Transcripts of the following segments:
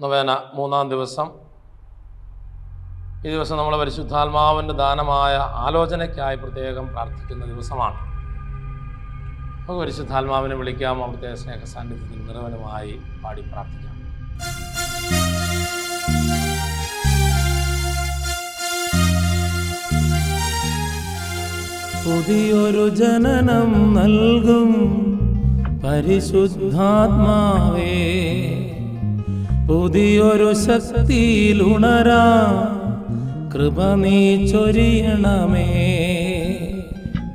നൊവേന മൂന്നാം ദിവസം. ഈ ദിവസം നമ്മൾ പരിശുദ്ധാത്മാവിന്റെ ദാനമായ ആലോചനയ്ക്കായി പ്രത്യേകം പ്രാർത്ഥിക്കുന്ന ദിവസമാണ്. നമുക്ക് പരിശുദ്ധാത്മാവിനെ വിളിക്കാം അവിടുത്തെ സ്നേഹ സാന്നിധ്യത്തിൽ നിറവനുമായി പാടി പ്രാർത്ഥിക്കാം. പുതിയൊരു ജനനം നൽകും പരിശുദ്ധാത്മാവേ. പുതിയൊരു ശക്തിയിലുണരാ. കൃപ നീ ചൊരിയണമേ.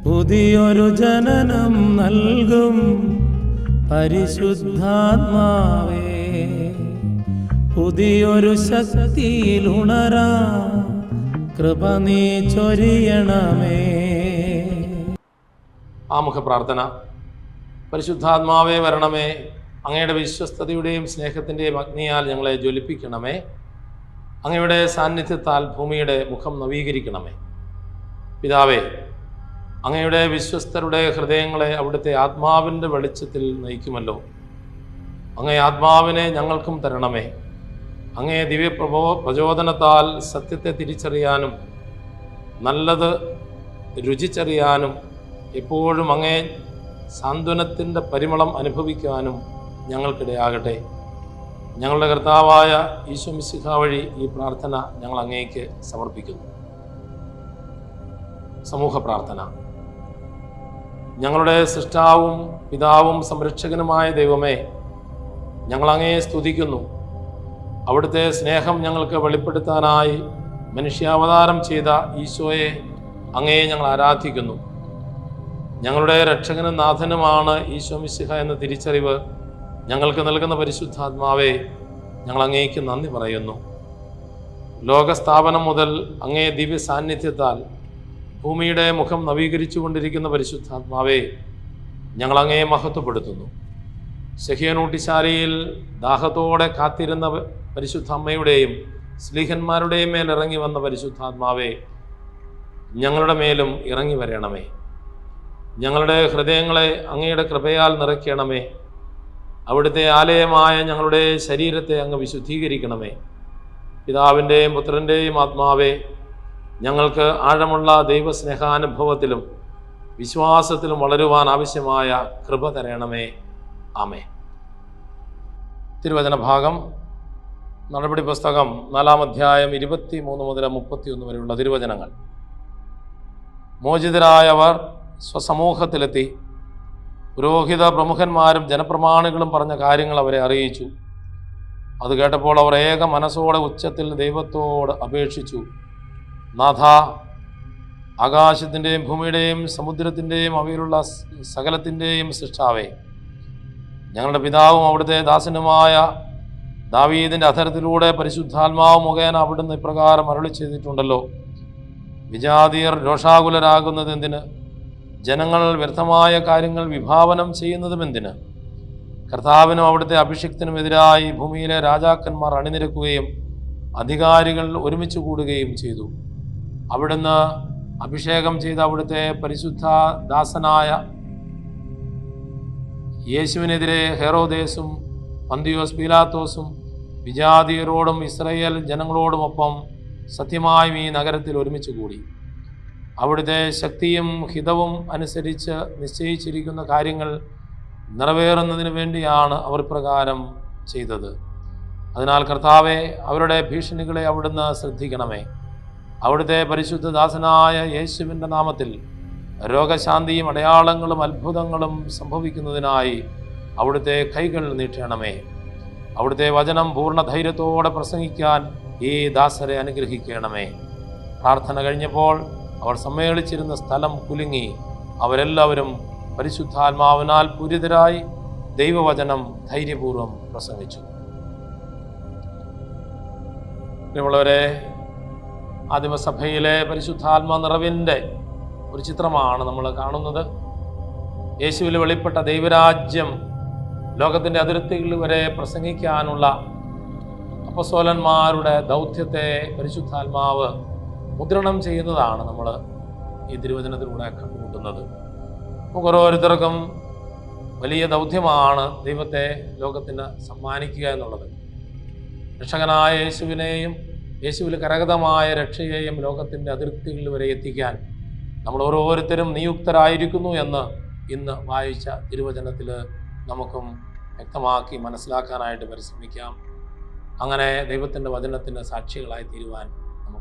പുതിയൊരു ജനനം നൽകും പരിശുദ്ധാത്മാവേ. പുതിയൊരു ശക്തിയിലുണരാ. കൃപ നീ ചൊരിയണമേ. ആമുഖ പ്രാർത്ഥന. പരിശുദ്ധാത്മാവേ വരണമേ. അങ്ങയുടെ വിശ്വസ്തയുടെയും സ്നേഹത്തിന്റെയും അഗ്നിയാൽ ഞങ്ങളെ ജ്വലിപ്പിക്കണമേ. അങ്ങയുടെ സാന്നിധ്യത്താൽ ഭൂമിയുടെ മുഖം നവീകരിക്കണമേ. പിതാവേ അങ്ങയുടെ വിശ്വസ്തരുടെ ഹൃദയങ്ങളെ അവിടുത്തെ ആത്മാവിന്റെ വെളിച്ചത്തിൽ നയിക്കുമല്ലോ. അങ്ങേ ആത്മാവിനെ ഞങ്ങൾക്കും തരണമേ. അങ്ങേ ദിവ്യപ്രബോ പ്രചോദനത്താൽ സത്യത്തെ തിരിച്ചറിയാനും നല്ലത് രുചിച്ചറിയാനും എപ്പോഴും അങ്ങേ സാന്ത്വനത്തിന്റെ പരിമളം അനുഭവിക്കാനും ഞങ്ങൾക്കിടയാകട്ടെ. ഞങ്ങളുടെ കർത്താവായ ഈശോ മിശിഹ വഴി ഈ പ്രാർത്ഥന ഞങ്ങൾ അങ്ങേക്ക് സമർപ്പിക്കുന്നു. സമൂഹ പ്രാർത്ഥന. ഞങ്ങളുടെ സൃഷ്ടാവും പിതാവും സംരക്ഷകനുമായ ദൈവമേ ഞങ്ങൾ അങ്ങയെ സ്തുതിക്കുന്നു. അവിടുത്തെ സ്നേഹം ഞങ്ങൾക്ക് വെളിപ്പെടുത്താനായി മനുഷ്യാവതാരം ചെയ്ത ഈശോയെ അങ്ങയെ ഞങ്ങൾ ആരാധിക്കുന്നു. ഞങ്ങളുടെ രക്ഷകനും നാഥനുമാണ് ഈശോ മിശിഹ എന്ന തിരിച്ചറിവ് ഞങ്ങൾക്ക് നൽകുന്ന പരിശുദ്ധാത്മാവെ ഞങ്ങൾ അങ്ങേക്ക് നന്ദി പറയുന്നു. ലോകസ്ഥാപനം മുതൽ അങ്ങേ ദിവ്യ സാന്നിധ്യത്താൽ ഭൂമിയുടെ മുഖം നവീകരിച്ചു കൊണ്ടിരിക്കുന്ന പരിശുദ്ധാത്മാവെ ഞങ്ങൾ അങ്ങയെ മഹത്വപ്പെടുത്തുന്നു. ശഹിയനൂട്ടിശാലയിൽ ദാഹത്തോടെ കാത്തിരുന്ന പരിശുദ്ധ അമ്മയുടെയും സ്ലീഹന്മാരുടെയും മേൽ ഇറങ്ങി വന്ന പരിശുദ്ധാത്മാവെ ഞങ്ങളുടെ മേലും ഇറങ്ങി വരണമേ. ഞങ്ങളുടെ ഹൃദയങ്ങളെ അങ്ങയുടെ കൃപയാൽ നിറയ്ക്കണമേ. അവിടുത്തെ ആലയമായ ഞങ്ങളുടെ ശരീരത്തെ അങ്ങ് വിശുദ്ധീകരിക്കണമേ. പിതാവിന്റെയും പുത്രന്റെയും ആത്മാവെ ഞങ്ങൾക്ക് ആഴമുള്ള ദൈവസ്നേഹാനുഭവത്തിലും വിശ്വാസത്തിലും വളരുവാൻ ആവശ്യമായ കൃപ തരണമേ. ആമേ തിരുവചന ഭാഗം നടപടി പുസ്തകം നാലാം അധ്യായം ഇരുപത്തി മൂന്ന് മുതൽ മുപ്പത്തിയൊന്ന് വരെയുള്ള തിരുവചനങ്ങൾ. മോചിതരായവർ സ്വസമൂഹത്തിലെത്തി. പുരോഹിത പ്രമുഖന്മാരും ജനപ്രമാണികളും പറഞ്ഞ കാര്യങ്ങൾ അവരെ അറിയിച്ചു. അത് കേട്ടപ്പോൾ അവർ ഏക മനസ്സോടെ ഉച്ചത്തിൽ ദൈവത്തോട് അപേക്ഷിച്ചു. നാഥ ആകാശത്തിന്റെയും ഭൂമിയുടെയും സമുദ്രത്തിന്റെയും അവയിലുള്ള സകലത്തിന്റെയും സൃഷ്ടാവേ ഞങ്ങളുടെ പിതാവും അവിടുത്തെ ദാസനുമായ ദാവീദിന്റെ അധരത്തിലൂടെ പരിശുദ്ധാത്മാവ് മുഖേന അവിടുന്ന് ഇപ്രകാരം അരളി ചെയ്തിട്ടുണ്ടല്ലോ വിജാതിയർ രോഷാകുലരാകുന്നത് എന്തിന്? ജനങ്ങൾ വ്യർത്ഥമായ കാര്യങ്ങൾ വിഭാവനം ചെയ്യുന്നതും എന്തിന്? കർത്താവിനും അവിടുത്തെ അഭിഷിക്തനുമെതിരായി ഭൂമിയിലെ രാജാക്കന്മാർ അണിനിരക്കുകയും അധികാരികൾ ഒരുമിച്ച് കൂടുകയും ചെയ്തു. അവിടുന്ന് അഭിഷേകം ചെയ്ത അവിടുത്തെ പരിശുദ്ധ ദാസനായ യേശുവിനെതിരെ ഹെറോദേസും പന്തിയോസ് പീലാത്തോസും വിജാതീയരോടും ഇസ്രയേൽ ജനങ്ങളോടുമൊപ്പം സത്യമായും ഈ നഗരത്തിൽ ഒരുമിച്ച് കൂടി. അവിടുത്തെ ശക്തിയും ഹിതവും അനുസരിച്ച് നിശ്ചയിച്ചിരിക്കുന്ന കാര്യങ്ങൾ നിറവേറുന്നതിന് വേണ്ടിയാണ് അവർ പ്രകാരം ചെയ്തത്. അതിനാൽ കർത്താവെ അവരുടെ ഭീഷണികളെ അവിടുന്ന് ശ്രദ്ധിക്കണമേ. അവിടുത്തെ പരിശുദ്ധ ദാസനായ യേശുവിന്റെ നാമത്തിൽ രോഗശാന്തിയും അടയാളങ്ങളും അത്ഭുതങ്ങളും സംഭവിക്കുന്നതിനായി അവിടുത്തെ കൈകൾ നീട്ടണമേ. അവിടുത്തെ വചനം പൂർണ ധൈര്യത്തോടെ പ്രസംഗിക്കാൻ ഈ ദാസരെ അനുഗ്രഹിക്കണമേ. പ്രാർത്ഥന കഴിഞ്ഞപ്പോൾ അവർ സമ്മേളിച്ചിരുന്ന സ്ഥലം കുലുങ്ങി. അവരെല്ലാവരും പരിശുദ്ധാത്മാവിനാൽ പൂരിതരായി ദൈവവചനം ധൈര്യപൂർവം പ്രസംഗിച്ചു. നമ്മളവരെ ആദിമസഭയിലെ പരിശുദ്ധാത്മ നിറവിന്റെ ഒരു ചിത്രമാണ് നമ്മൾ കാണുന്നത്. യേശുവിൽ വെളിപ്പെട്ട ദൈവരാജ്യം ലോകത്തിന്റെ അതിർത്തികളിൽ വരെ പ്രസംഗിക്കാനുള്ള അപ്പസോലന്മാരുടെ ദൗത്യത്തെ പരിശുദ്ധാത്മാവ് മുദ്രണം ചെയ്യുന്നതാണ് നമ്മൾ ഈ തിരുവചനത്തിലൂടെ കണ്ടുമുട്ടുന്നത് നമുക്ക് ഓരോരുത്തർക്കും വലിയ ദൗത്യമാണ് ദൈവത്തെ ലോകത്തിന് സമ്മാനിക്കുക എന്നുള്ളത്. രക്ഷകനായ യേശുവിനെയും യേശുവിൽ കരകതമായ രക്ഷയെയും ലോകത്തിന്റെ അതിർത്തികളിൽ വരെ എത്തിക്കാൻ നമ്മൾ ഓരോരുത്തരും നിയുക്തരായിരിക്കുന്നു എന്ന് ഇന്ന് വായിച്ച തിരുവചനത്തിൽ നമുക്കും വ്യക്തമാക്കി മനസ്സിലാക്കാനായിട്ട് പരിശ്രമിക്കാം. അങ്ങനെ ദൈവത്തിന്റെ വചനത്തിന്റെ സാക്ഷികളായി തീരുവാൻ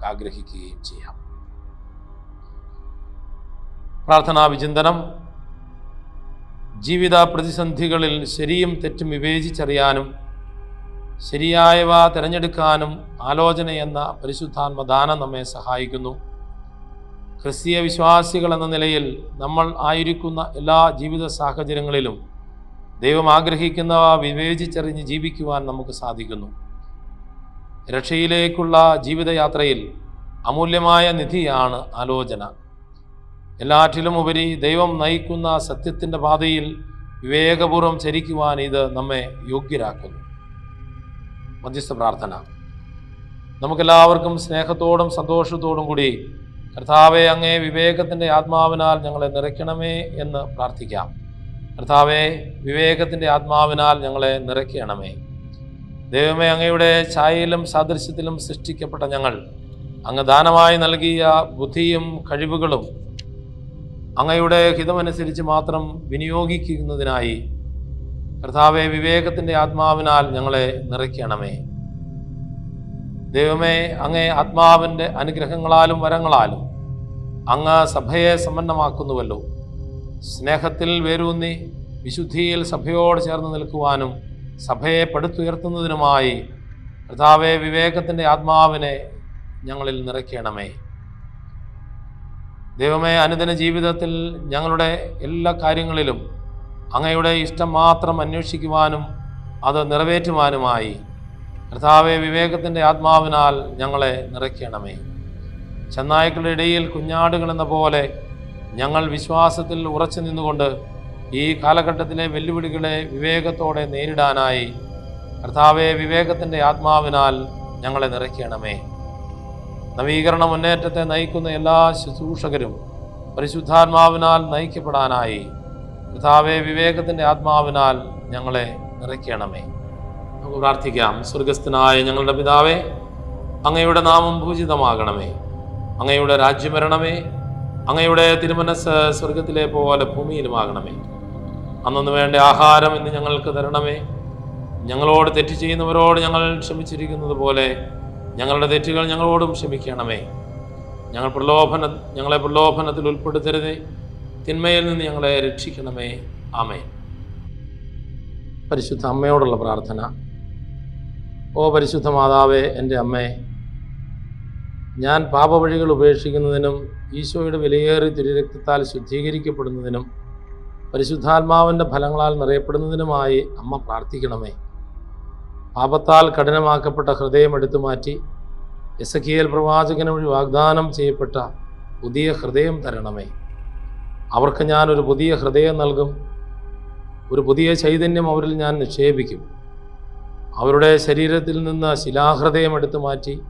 ആഗ്രഹിക്കുകയും ചെയ്യാം. പ്രാർത്ഥനാ വിചിന്തനം. ജീവിത പ്രതിസന്ധികളിൽ ശരിയും തെറ്റും വിവേചിച്ചറിയാനും ശരിയായവ തിരഞ്ഞെടുക്കാനും ആലോചന എന്ന പരിശുദ്ധാത്മദാനം നമ്മെ സഹായിക്കുന്നു. ക്രിസ്തീയ വിശ്വാസികൾ എന്ന നിലയിൽ നമ്മൾ ആയിരിക്കുന്ന എല്ലാ ജീവിത സാഹചര്യങ്ങളിലും ദൈവം ആഗ്രഹിക്കുന്നവ വിവേചിച്ചറിഞ്ഞ് ജീവിക്കുവാൻ നമുക്ക് സാധിക്കുന്നു. രക്ഷയിലേക്കുള്ള ജീവിതയാത്രയിൽ അമൂല്യമായ നിധിയാണ് ആലോചന. എല്ലാറ്റിലും ഉപരി ദൈവം നയിക്കുന്ന സത്യത്തിന്റെ പാതയിൽ വിവേകപൂർവം ചരിക്കുവാൻ ഇത് നമ്മെ യോഗ്യരാക്കുന്നു. മധ്യസ്ഥ പ്രാർത്ഥന. നമുക്കെല്ലാവർക്കും സ്നേഹത്തോടും സന്തോഷത്തോടും കൂടി കർത്താവെ അങ്ങേ വിവേകത്തിന്റെ ആത്മാവിനാൽ ഞങ്ങളെ നിറയ്ക്കണമേ എന്ന് പ്രാർത്ഥിക്കാം. കർത്താവെ വിവേകത്തിന്റെ ആത്മാവിനാൽ ഞങ്ങളെ നിറയ്ക്കണമേ. ദൈവമേ അങ്ങയുടെ ഛായയിലും സാദൃശ്യത്തിലും സൃഷ്ടിക്കപ്പെട്ട ഞങ്ങൾ അങ്ങ് ദാനമായി നൽകിയ ബുദ്ധിയും കഴിവുകളും അങ്ങയുടെ ഹിതമനുസരിച്ച് മാത്രം വിനിയോഗിക്കുന്നതിനായി കർത്താവെ വിവേകത്തിന്റെ ആത്മാവിനാൽ ഞങ്ങളെ നിറയ്ക്കണമേ. ദൈവമേ അങ്ങേ ആത്മാവിന്റെ അനുഗ്രഹങ്ങളാലും വരങ്ങളാലും അങ്ങ് സഭയെ സമ്പന്നമാക്കുന്നുവല്ലോ. സ്നേഹത്തിൽ വേരൂന്നി വിശുദ്ധിയിൽ സഭയോട് ചേർന്ന് നിൽക്കുവാനും സഭയെ പടുത്തുയർത്തുന്നതിനുമായി കർത്താവെ വിവേകത്തിന്റെ ആത്മാവിനെ ഞങ്ങളിൽ നിറയ്ക്കണമേ. ദൈവമേ അനുദിന ജീവിതത്തിൽ ഞങ്ങളുടെ എല്ലാ കാര്യങ്ങളിലും അങ്ങയുടെ ഇഷ്ടം മാത്രം അന്വേഷിക്കുവാനും അത് നിറവേറ്റുവാനുമായി കർത്താവെ വിവേകത്തിന്റെ ആത്മാവിനാൽ ഞങ്ങളെ നിറയ്ക്കണമേ. ചെന്നായ്ക്കളുടെ ഇടയിൽ കുഞ്ഞാടുകളെന്ന പോലെ ഞങ്ങൾ വിശ്വാസത്തിൽ ഉറച്ചു നിന്നുകൊണ്ട് ഈ കാലഘട്ടത്തിലെ വെല്ലുവിളികളെ വിവേകത്തോടെ നേരിടാനായി കർത്താവെ വിവേകത്തിന്റെ ആത്മാവിനാൽ ഞങ്ങളെ നിറയ്ക്കണമേ. നവീകരണ മുന്നേറ്റത്തെ നയിക്കുന്ന എല്ലാ ശുശ്രൂഷകരും പരിശുദ്ധാത്മാവിനാൽ നയിക്കപ്പെടാനായി കർത്താവെ വിവേകത്തിന്റെ ആത്മാവിനാൽ ഞങ്ങളെ നിറയ്ക്കണമേ. നമുക്ക് പ്രാർത്ഥിക്കാം. സ്വർഗസ്ഥനായ ഞങ്ങളുടെ പിതാവേ അങ്ങയുടെ നാമം പൂജിതമാകണമേ. അങ്ങയുടെ രാജ്യം വരണമേ. അങ്ങയുടെ തിരുമനസ് സ്വർഗത്തിലെ പോലെ ഭൂമിയിലുമാകണമേ. അന്നു വേണ്ട ആഹാരം ഇന്ന് ഞങ്ങൾക്ക് തരണമേ. ഞങ്ങളോട് തെറ്റ് ചെയ്യുന്നവരോട് ഞങ്ങൾ ക്ഷമിച്ചിരിക്കുന്നത് പോലെ ഞങ്ങളുടെ തെറ്റുകൾ ഞങ്ങളോടും ക്ഷമിക്കണമേ. ഞങ്ങൾ പ്രലോഭന ഞങ്ങളെ പ്രലോഭനത്തിൽ ഉൾപ്പെടുത്തരുതേ. തിന്മയിൽ നിന്ന് ഞങ്ങളെ രക്ഷിക്കണമേ. ആമേ പരിശുദ്ധ അമ്മയോടുള്ള പ്രാർത്ഥന. ഓ പരിശുദ്ധ മാതാവേ എന്റെ അമ്മേ ഞാൻ പാപവഴികൾ ഉപേക്ഷിക്കുന്നതിനും ഈശോയുടെ വിലയേറി തിരുരക്തത്താൽ ശുദ്ധീകരിക്കപ്പെടുന്നതിനും പരിശുദ്ധാത്മാവിന്റെ ഫലങ്ങളാൽ നിറയപ്പെടുന്നതിനുമായി അമ്മ പ്രാർത്ഥിക്കണമേ. പാപത്താൽ കഠിനമാക്കപ്പെട്ട ഹൃദയം എടുത്തു മാറ്റി എസക്കിയേൽ പ്രവാചകന് വഴി വാഗ്ദാനം ചെയ്യപ്പെട്ട പുതിയ ഹൃദയം തരണമേ. അവർക്ക് ഞാൻ ഒരു പുതിയ ഹൃദയം നൽകും. ഒരു പുതിയ ചൈതന്യം അവരിൽ ഞാൻ നിക്ഷേപിക്കും. അവരുടെ ശരീരത്തിൽ നിന്ന് ശിലാഹൃദയം എടുത്തു മാറ്റി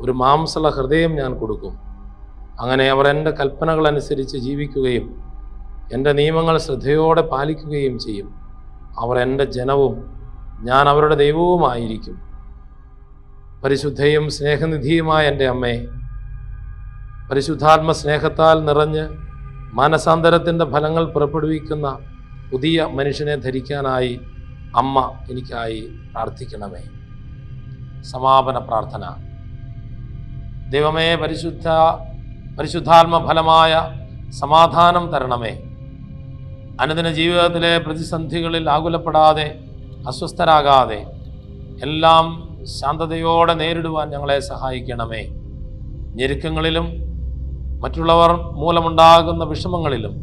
ഒരു മാംസള ഹൃദയം ഞാൻ കൊടുക്കും. അങ്ങനെ അവർ എന്റെ കൽപ്പനകളനുസരിച്ച് ജീവിക്കുകയും എന്റെ നിയമങ്ങൾ ശ്രദ്ധയോടെ പാലിക്കുകയും ചെയ്യും. അവർ എന്റെ ജനവും ഞാൻ അവരുടെ ദൈവവുമായിരിക്കും. പരിശുദ്ധയും സ്നേഹനിധിയുമായ എന്റെ അമ്മേ പരിശുദ്ധാത്മ സ്നേഹത്താൽ നിറഞ്ഞ് മാനസാന്തരത്തിന്റെ ഫലങ്ങൾ പുറപ്പെടുവിക്കുന്ന പുതിയ മനുഷ്യനെ ധരിക്കാനായി അമ്മ എനിക്കായി പ്രാർത്ഥിക്കണമേ. സമാപന പ്രാർത്ഥന. ദൈവമേ പരിശുദ്ധ പരിശുദ്ധാത്മ ഫലമായ സമാധാനം തരണമേ. അനുദിന ജീവിതത്തിലെ പ്രതിസന്ധികളിൽ ആകുലപ്പെടാതെ അസ്വസ്ഥരാകാതെ എല്ലാം ശാന്തതയോടെ നേരിടുവാൻ ഞങ്ങളെ സഹായിക്കണമേ. ഞെരുക്കങ്ങളിലും മറ്റുള്ളവർ മൂലമുണ്ടാകുന്ന വിഷമങ്ങളിലും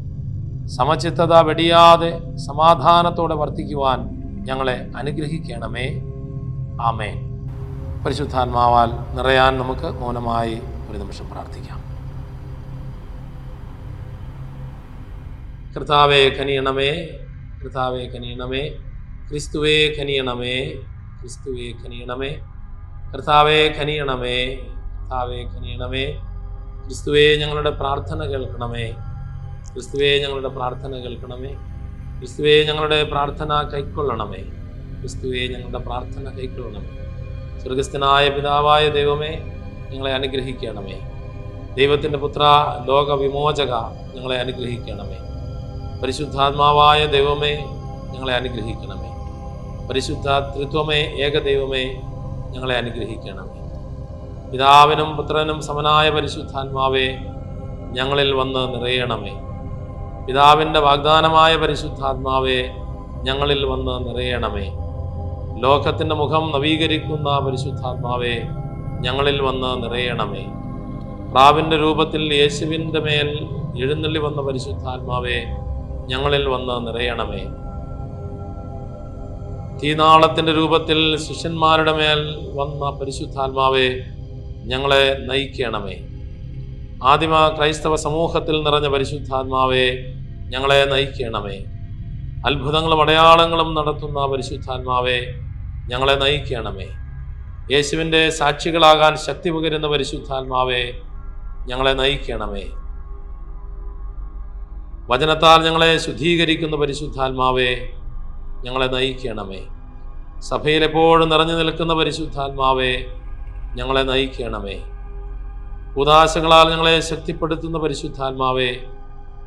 സമചിത്തത വെടിയാതെ സമാധാനത്തോടെ വർത്തിക്കുവാൻ ഞങ്ങളെ അനുഗ്രഹിക്കണമേ. ആമേ പരിശുദ്ധാത്മാവാൽ നിറയാൻ നമുക്ക് മൗനമായി ഒരു നിമിഷം പ്രാർത്ഥിക്കാം. കർത്താവെ ഖനിയണമേ. കർത്താവേ ഖനിയണമേ. ക്രിസ്തുവേ ഖനിയണമേ. ക്രിസ്തുവേ ഖനിയണമേ. കർത്താവേ ഖനിയണമേ. കർത്താവേ ഖനിയണമേ. ക്രിസ്തുവേ ഞങ്ങളുടെ പ്രാർത്ഥന കേൾക്കണമേ. ക്രിസ്തുവേ ഞങ്ങളുടെ പ്രാർത്ഥന കേൾക്കണമേ. ക്രിസ്തുവേ ഞങ്ങളുടെ പ്രാർത്ഥന കൈക്കൊള്ളണമേ. ക്രിസ്തുവേ ഞങ്ങളുടെ പ്രാർത്ഥന കൈക്കൊള്ളണമേ. സ്വർഗസ്ഥനായ പിതാവായ ദൈവമേ ഞങ്ങളെ അനുഗ്രഹിക്കണമേ. ദൈവത്തിന്റെ പുത്ര ലോകവിമോചക ഞങ്ങളെ അനുഗ്രഹിക്കണമേ. പരിശുദ്ധാത്മാവായ ദൈവമേ ഞങ്ങളെ അനുഗ്രഹിക്കണമേ. പരിശുദ്ധ ത്രിത്വമേ ഏകദൈവമേ ഞങ്ങളെ അനുഗ്രഹിക്കണമേ. പിതാവിനും പുത്രനും സമനായ പരിശുദ്ധാത്മാവേ ഞങ്ങളിൽ വന്ന് നിറയണമേ. പിതാവിന്റെ വാഗ്ദാനമായ പരിശുദ്ധാത്മാവേ ഞങ്ങളിൽ വന്ന് നിറയണമേ. ലോകത്തിന്റെ മുഖം നവീകരിക്കുന്ന പരിശുദ്ധാത്മാവേ ഞങ്ങളിൽ വന്ന് നിറയണമേ. പ്രാവിന്റെ രൂപത്തിൽ യേശുവിന്റെ മേൽ എഴുന്നള്ളി വന്ന പരിശുദ്ധാത്മാവേ ഞങ്ങളിൽ വന്ന് നിറയണമേ. തീനാളത്തിന്റെ രൂപത്തിൽ ശിഷ്യന്മാരുടെ മേൽ വന്ന പരിശുദ്ധാത്മാവെ ഞങ്ങളെ നയിക്കണമേ. ആദിമ ക്രൈസ്തവ സമൂഹത്തിൽ നിറഞ്ഞ പരിശുദ്ധാത്മാവെ ഞങ്ങളെ നയിക്കണമേ. അത്ഭുതങ്ങളും അടയാളങ്ങളും നടത്തുന്ന പരിശുദ്ധാത്മാവെ ഞങ്ങളെ നയിക്കണമേ. യേശുവിന്റെ സാക്ഷികളാകാൻ ശക്തി പകരുന്ന പരിശുദ്ധാത്മാവെ ഞങ്ങളെ നയിക്കണമേ. വചനത്താൽ ഞങ്ങളെ ശുദ്ധീകരിക്കുന്ന പരിശുദ്ധാത്മാവേ ഞങ്ങളെ നയിക്കണമേ. സഭയിലെപ്പോഴും നിറഞ്ഞു നിൽക്കുന്ന പരിശുദ്ധാത്മാവേ ഞങ്ങളെ നയിക്കണമേ. ഉദാശകളാൽ ഞങ്ങളെ ശക്തിപ്പെടുത്തുന്ന പരിശുദ്ധാത്മാവേ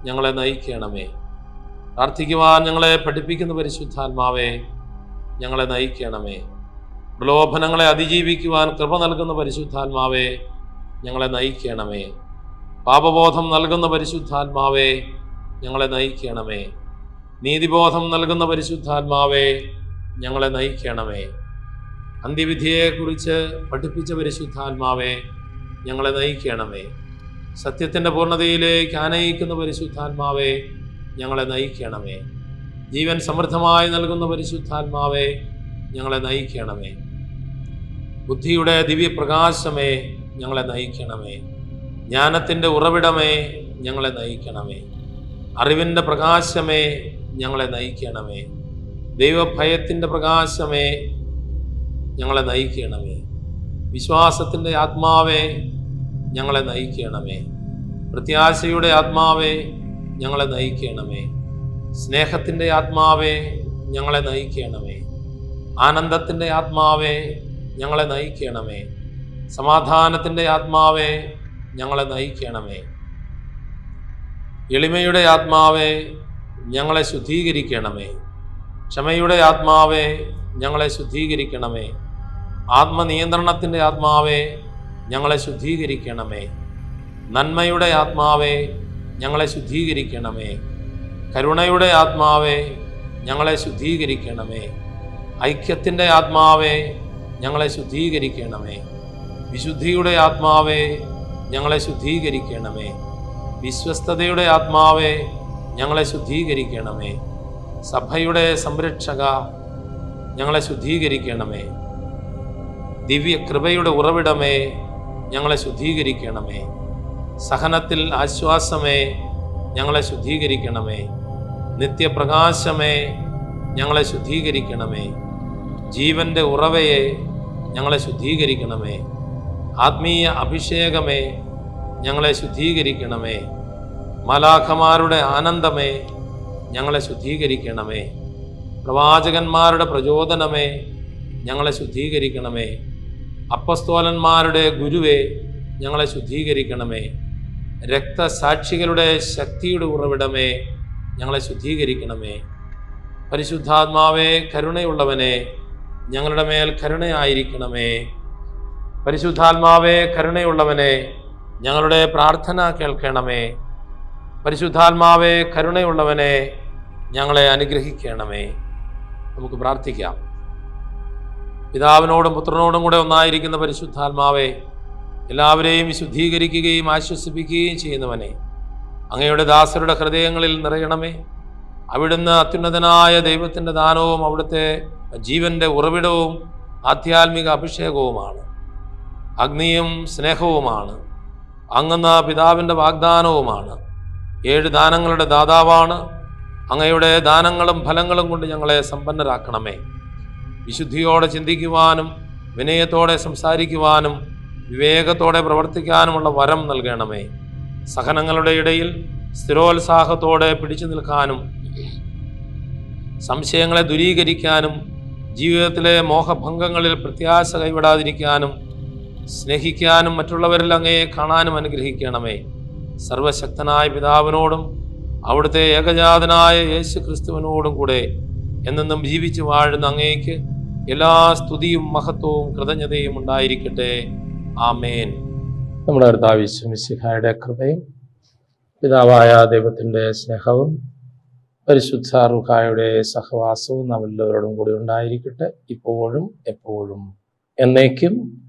ഞങ്ങളെ നയിക്കണമേ. പ്രാർത്ഥിക്കുവാൻ ഞങ്ങളെ പഠിപ്പിക്കുന്ന പരിശുദ്ധാത്മാവേ ഞങ്ങളെ നയിക്കണമേ. പ്രലോഭനങ്ങളെ അതിജീവിക്കുവാൻ കൃപ നൽകുന്ന പരിശുദ്ധാത്മാവേ ഞങ്ങളെ നയിക്കണമേ. പാപബോധം നൽകുന്ന പരിശുദ്ധാത്മാവേ ഞങ്ങളെ നയിക്കണമേ. നീതിബോധം നൽകുന്ന പരിശുദ്ധാത്മാവേ ഞങ്ങളെ നയിക്കണമേ. അന്ത്യവിധിയെക്കുറിച്ച് പഠിപ്പിച്ച പരിശുദ്ധാത്മാവേ ഞങ്ങളെ നയിക്കണമേ. സത്യത്തിന്റെ പൂർണതയിലേക്ക് ആനയിക്കുന്ന പരിശുദ്ധാത്മാവേ ഞങ്ങളെ നയിക്കണമേ. ജീവൻ സമൃദ്ധമായി നൽകുന്ന പരിശുദ്ധാത്മാവേ ഞങ്ങളെ നയിക്കണമേ. ബുദ്ധിയുടെ ദിവ്യപ്രകാശമേ ഞങ്ങളെ നയിക്കണമേ. ജ്ഞാനത്തിന്റെ ഉറവിടമേ ഞങ്ങളെ നയിക്കണമേ. അറിവിന്റെ പ്രകാശമേ ഞങ്ങളെ നയിക്കണമേ. ദൈവഭയത്തിന്റെ പ്രകാശമേ ഞങ്ങളെ നയിക്കണമേ. വിശ്വാസത്തിന്റെ ആത്മാവേ ഞങ്ങളെ നയിക്കണമേ. പ്രത്യാശയുടെ ആത്മാവേ ഞങ്ങളെ നയിക്കണമേ. സ്നേഹത്തിന്റെ ആത്മാവേ ഞങ്ങളെ നയിക്കണമേ. ആനന്ദത്തിന്റെ ആത്മാവേ ഞങ്ങളെ നയിക്കണമേ. സമാധാനത്തിന്റെ ആത്മാവേ ഞങ്ങളെ നയിക്കണമേ. എളിമയുടെ ആത്മാവേ ഞങ്ങളെ ശുദ്ധീകരിക്കണമേ. ക്ഷമയുടെ ആത്മാവേ ഞങ്ങളെ ശുദ്ധീകരിക്കണമേ. ആത്മനിയന്ത്രണത്തിന്റെ ആത്മാവേ ഞങ്ങളെ ശുദ്ധീകരിക്കണമേ. നന്മയുടെ ആത്മാവേ ഞങ്ങളെ ശുദ്ധീകരിക്കണമേ. കരുണയുടെ ആത്മാവേ ഞങ്ങളെ ശുദ്ധീകരിക്കണമേ. ഐക്യത്തിന്റെ ആത്മാവേ ഞങ്ങളെ ശുദ്ധീകരിക്കണമേ. വിശുദ്ധിയുടെ ആത്മാവേ ഞങ്ങളെ ശുദ്ധീകരിക്കണമേ. വിശ്വസ്തതയുടെ ആത്മാവേ ഞങ്ങളെ ശുദ്ധീകരിക്കണമേ. സഭയുടെ സംരക്ഷക ഞങ്ങളെ ശുദ്ധീകരിക്കണമേ. ദിവ്യ കൃപയുടെ ഉറവിടമേ ഞങ്ങളെ ശുദ്ധീകരിക്കണമേ. സഹനത്തിൽ ആശ്വാസമേ ഞങ്ങളെ ശുദ്ധീകരിക്കണമേ. നിത്യപ്രകാശമേ ഞങ്ങളെ ശുദ്ധീകരിക്കണമേ. ജീവന്റെ ഉറവയെ ഞങ്ങളെ ശുദ്ധീകരിക്കണമേ. ആത്മീയ അഭിഷേകമേ ഞങ്ങളെ ശുദ്ധീകരിക്കണമേ. മലാഖമാരുടെ ആനന്ദമേ ഞങ്ങളെ ശുദ്ധീകരിക്കണമേ. പ്രവാചകന്മാരുടെ പ്രചോദനമേ ഞങ്ങളെ ശുദ്ധീകരിക്കണമേ. അപ്പസ്തോലന്മാരുടെ ഗുരുവേ ഞങ്ങളെ ശുദ്ധീകരിക്കണമേ. രക്തസാക്ഷികളുടെ ശക്തിയുടെ ഉറവിടമേ ഞങ്ങളെ ശുദ്ധീകരിക്കണമേ. പരിശുദ്ധാത്മാവേ കരുണയുള്ളവനെ ഞങ്ങളുടെ മേൽ കരുണയായിരിക്കണമേ. പരിശുദ്ധാത്മാവേ കരുണയുള്ളവനെ ഞങ്ങളുടെ പ്രാർത്ഥന കേൾക്കണമേ. പരിശുദ്ധാത്മാവെ കരുണയുള്ളവനെ ഞങ്ങളെ അനുഗ്രഹിക്കണമേ. നമുക്ക് പ്രാർത്ഥിക്കാം. പിതാവിനോടും പുത്രനോടും കൂടെ ഒന്നായിരിക്കുന്ന പരിശുദ്ധാത്മാവെ എല്ലാവരെയും വിശുദ്ധീകരിക്കുകയും ആശ്വസിപ്പിക്കുകയും ചെയ്യുന്നവനെ അങ്ങയുടെ ദാസരുടെ ഹൃദയങ്ങളിൽ നിറയണമേ. അവിടുന്ന് അത്യുന്നതനായ ദൈവത്തിന്റെ ദാനവും അവിടുത്തെ ജീവന്റെ ഉറവിടവും ആധ്യാത്മിക അഭിഷേകവുമാണ്. അഗ്നിയും സ്നേഹവുമാണ്. അങ്ങെന്ന പിതാവിന്റെ വാഗ്ദാനവുമാണ്. ഏഴ് ദാനങ്ങളുടെ ദാതാവാണ്. അങ്ങയുടെ ദാനങ്ങളും ഫലങ്ങളും കൊണ്ട് ഞങ്ങളെ സമ്പന്നരാക്കണമേ. വിശുദ്ധിയോടെ ചിന്തിക്കുവാനും വിനയത്തോടെ സംസാരിക്കുവാനും വിവേകത്തോടെ പ്രവർത്തിക്കാനുമുള്ള വരം നൽകണമേ. സഹനങ്ങളുടെ ഇടയിൽ സ്ഥിരോത്സാഹത്തോടെ പിടിച്ചു നിൽക്കാനും സംശയങ്ങളെ ദുരീകരിക്കാനും ജീവിതത്തിലെ മോഹഭംഗങ്ങളിൽ പ്രത്യാശ കൈവിടാതിരിക്കാനും സ്നേഹിക്കാനും മറ്റുള്ളവരിൽ അങ്ങയെ കാണാനും അനുഗ്രഹിക്കണമേ. സർവശക്തനായ പിതാവിനോടും അവിടുത്തെ ഏകജാതനായ യേശു ക്രിസ്തുവിനോടും കൂടെ എന്നെന്നും ജീവിച്ചു വാഴുന്ന അങ്ങേക്ക് എല്ലാ സ്തുതിയും മഹത്വവും കൃതജ്ഞതയും ഉണ്ടായിരിക്കട്ടെ. ആമേൻ. നമ്മുടെ കർത്താവിശ്വമിശിഹായുടെ കൃപയും പിതാവായ ദൈവത്തിന്റെ സ്നേഹവും പരിശുദ്ധ റുഹായുടെ സഹവാസവും നമ്മളെല്ലാവരോടും കൂടി ഉണ്ടായിരിക്കട്ടെ. ഇപ്പോഴും എപ്പോഴും എന്നേക്കും